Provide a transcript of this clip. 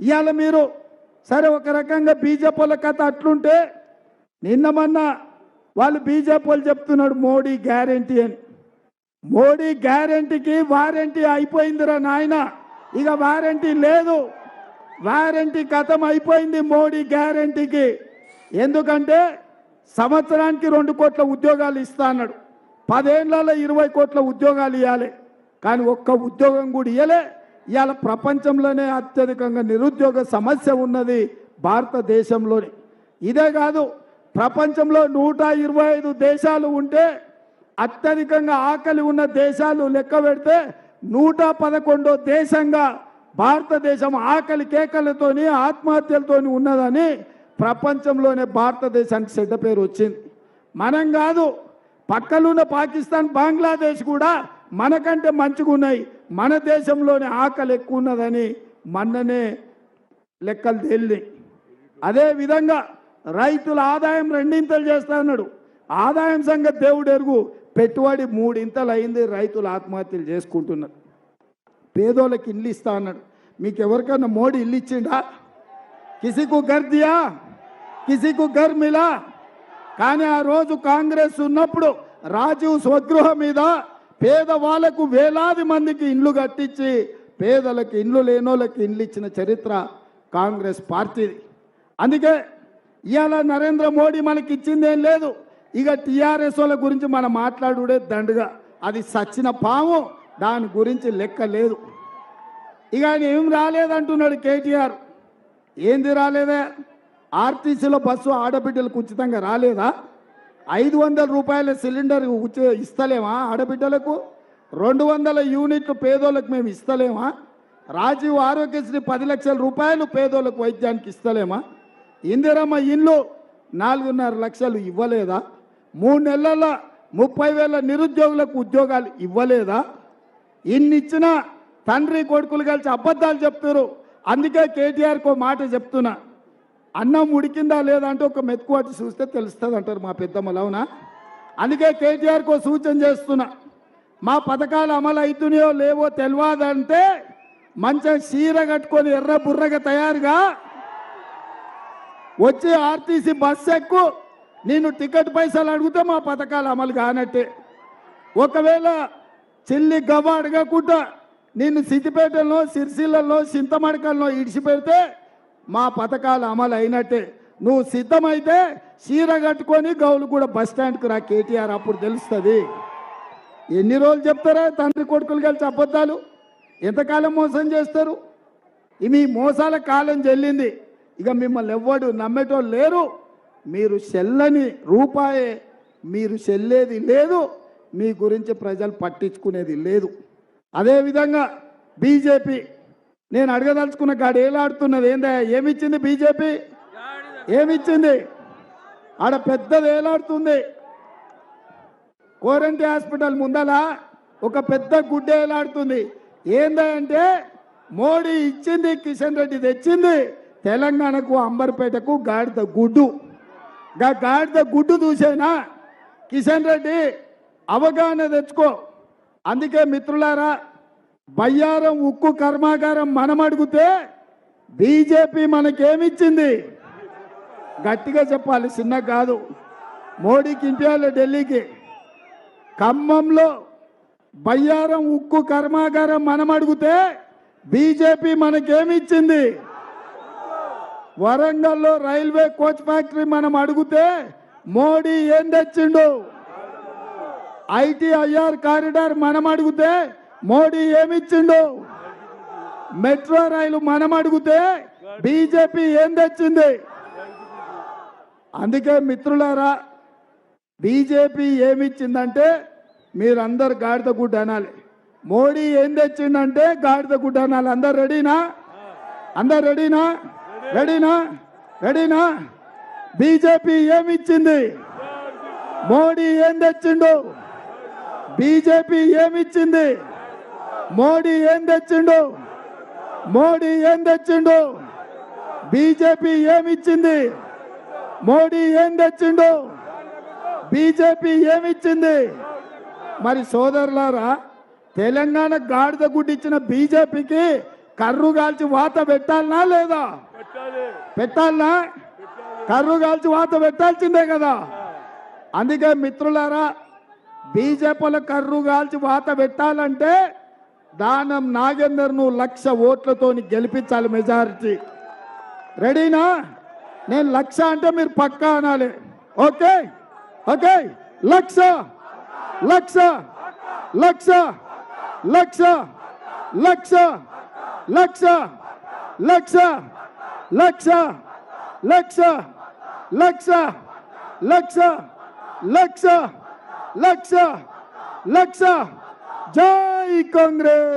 ఇవాళ మీరు. సరే ఒక రకంగా బీజేపీ వాళ్ళ కథ అట్లుంటే నిన్న మొన్న వాళ్ళు బీజేపీ వాళ్ళు చెప్తున్నాడు మోడీ గ్యారంటీ అని. మోడీ గ్యారంటీకి వారంటీ అయిపోయిందిరా నాయన. ఇక వారంటీ లేదు. వారంటీ కథం అయిపోయింది మోడీ గ్యారంటీకి. ఎందుకంటే సంవత్సరానికి రెండు కోట్ల ఉద్యోగాలు ఇస్తా అన్నాడు. పదేళ్ళలో ఇరవై కోట్ల ఉద్యోగాలు ఇవ్వాలి కానీ ఒక్క ఉద్యోగం కూడా ఇవ్వలే ఇవాళ ప్రపంచంలోనే అత్యధికంగా నిరుద్యోగ సమస్య ఉన్నది భారతదేశంలోని. ఇదే కాదు ప్రపంచంలో నూట ఇరవై ఐదు దేశాలు ఉంటే అత్యధికంగా ఆకలి ఉన్న దేశాలు లెక్క పెడితే నూట పదకొండో దేశంగా భారతదేశం ఆకలి కేకలతోని ఆత్మహత్యలతోని ఉన్నదని ప్రపంచంలోనే భారతదేశానికి చెడ్డ పేరు వచ్చింది. మనం కాదు పక్కలున్న పాకిస్తాన్ బంగ్లాదేశ్ కూడా మనకంటే మంచిగా ఉన్నాయి మన దేశంలోనే ఆకలి ఎక్కువ ఉన్నదని మొన్ననే లెక్కలు తేలినాయి. అదే విధంగా రైతుల ఆదాయం రెండింతలు చేస్తా అన్నాడు ఆదాయం సంగతి దేవుడు ఎరుగు. పెట్టుబడి మూడింతలు అయింది రైతులు ఆత్మహత్యలు చేసుకుంటున్నారు. పేదోళ్ళకి ఇల్లు ఇస్తా అన్నాడు. మీకు ఎవరికైనా మోడీ ఇల్లు ఇచ్చిండా? కిసికు గర్ దియా కిసికు గర్ మిలా కానీ ఆ రోజు కాంగ్రెస్ ఉన్నప్పుడు రాజీవ్ స్వగృహ మీద పేదవాళ్ళకు వేలాది మందికి ఇండ్లు కట్టించి పేదలకు ఇండ్లు లేనోళ్ళకి ఇండ్లు ఇచ్చిన చరిత్ర కాంగ్రెస్ పార్టీది. అందుకే ఇవాళ నరేంద్ర మోడీ మనకి ఇచ్చిందేం లేదు. ఇక టీఆర్ఎస్ వాళ్ళ గురించి మనం మాట్లాడుడే దండుగా. అది సచ్చిన పాము దాని గురించి లెక్క లేదు. ఇక ఆయన ఏం రాలేదంటున్నాడు కేటీఆర్. ఏంది రాలేదే? ఆర్టీసీలో బస్సు ఆడబిడ్డలకు ఉచితంగా రాలేదా? ఐదు వందల రూపాయల సిలిండర్ ఇస్తలేమా ఆడబిడ్డలకు? రెండు వందల యూనిట్లు పేదోళ్ళకు మేము ఇస్తలేమా? రాజీవ్ ఆరోగ్యశ్రీ పది లక్షల రూపాయలు పేదోళ్ళకు వైద్యానికి ఇస్తలేమా? ఇందిరమ్మ ఇల్లు నాలుగున్నర లక్షలు ఇవ్వలేదా? మూడు నెలల ముప్పై వేల నిరుద్యోగులకు ఉద్యోగాలు ఇవ్వలేదా? ఇన్నిచ్చినా తండ్రి కొడుకులు కలిసి అబద్ధాలు చెప్తారు అందుకే కేటీఆర్కి ఒక మాట చెప్తున్నా. అన్నం ఉడికిందా లేదా అంటే ఒక మెతుకువాటి చూస్తే తెలుస్తుంది అంటారు మా పెద్దమ్మలు అవునా? అందుకే కేటీఆర్కి ఒక సూచన చేస్తున్నా. మా పథకాలు అమలు అవుతున్నాయో లేవో తెలియదంటే మంచిగా చీర కట్టుకొని ఎర్ర బుర్రగా తయారుగా వచ్చి ఆర్టీసీ బస్ ఎక్కు నేను టికెట్ పైసలు అడిగితే మా పథకాలు అమలు కానట్టే. ఒకవేళ చెల్లి గవ్వ అడగకుండా నేను సిద్దిపేటలో సిరిసిల్లలో చింతమడకల్లో ఇడిచిపెడితే మా పథకాలు అమలు అయినట్టే. నువ్వు సిద్ధమైతే చీర కట్టుకొని గౌలు కూడా బస్ స్టాండ్కి రా కేటీఆర్ అప్పుడు తెలుస్తుంది. ఎన్ని రోజులు చెప్తారా తండ్రి కొడుకులు కలిసి అబద్ధాలు? ఎంతకాలం మోసం చేస్తారు? ఈ మీ మోసాల కాలం చెల్లింది. ఇక మిమ్మల్ని ఎవ్వడు నమ్మేటోళ్ళు లేరు. మీరు చెల్లని రూపాయే. మీరు చెల్లేది లేదు. మీ గురించి ప్రజలు పట్టించుకునేది లేదు. అదేవిధంగా బీజేపీ నేను అడగదలుచుకున్న గాడు ఏలాడుతున్నది ఏందా ఏమిచ్చింది బీజేపీ? ఏమిచ్చింది? ఆడ పెద్దది ఏలాడుతుంది కోరంటి హాస్పిటల్ ముందల ఒక పెద్ద గుడ్డ ఏలాడుతుంది ఏందంటే మోడీ ఇచ్చింది కిషన్ రెడ్డి తెచ్చింది తెలంగాణకు అంబర్పేటకు గాడిద గుడ్డు. గా గాడిద గుడ్డు చూసేనా? కిషన్ రెడ్డి అవగాహన తెచ్చుకో. అందుకే మిత్రులారా బయ్యారం ఉక్కు కర్మాగారం మనం అడిగితే బీజేపీ మనకేమిచ్చింది? గట్టిగా చెప్పాలి చిన్న కాదు. మోడీకి ఇంటియాలి ఢిల్లీకి. ఖమ్మంలో బయ్యారం ఉక్కు కర్మాగారం మనం అడిగితే బీజేపీ మనకేమిచ్చింది? వరంగల్లో రైల్వే కోచ్ ఫ్యాక్టరీ మనం అడిగితే మోడీ ఏం తెచ్చిండు? ఐటీఐఆర్ కారిడార్ మనం అడిగితే మోడీ ఏమిచ్చిండు? మెట్రో రైలు మనం అడిగితే బీజేపీ ఏం తెచ్చింది? అందుకే మిత్రులారా బీజేపీ ఏమిచ్చిందంటే మీరందరు గాడిద గుడ్డ అనాలి. మోడీ ఏం తెచ్చిందంటే గాడిద గుడ్డ అనాలి. అందరు రెడీనా? అందరు రెడీనా? రెడీనా? రెడీనా? బీజేపీ ఏమిచ్చింది? మోడీ ఏం తెచ్చిండు? బీజేపీ ఏమిచ్చింది? మోడీ ఏం తెచ్చిండు? మోడీ ఏం తెచ్చిండు? బీజేపీ ఏమిచ్చింది మోడీ ఏం తెచ్చిండు? బీజేపీ ఏమిచ్చింది మరి సోదరులారా తెలంగాణ గాడిద గుడ్డిచ్చిన బీజేపీకి కర్రు కాల్చి వాత పెట్టాలనా లేదా? పెట్టాలనా? కర్రు కాల్చి వాత పెట్టాల్సిందే కదా. అందుకే మిత్రులారా బీజేపీల కర్రు కాల్చి వాత పెట్టాలంటే దానం నాగేందర్ లక్ష ఓట్లతోని గెలిపించాలి మెజారిటీ రెడీనా నేను లక్ష అంటే మీరు పక్కా అనాలి ఓకే ఓకే లక్ష లక్ష లక్ష లక్ష లక్ష లక్ష లక్ష లక్ష లక్ష లక్ష లక్ష లక్ష లక్ష లక్ష జై ¡Ay, Congreso!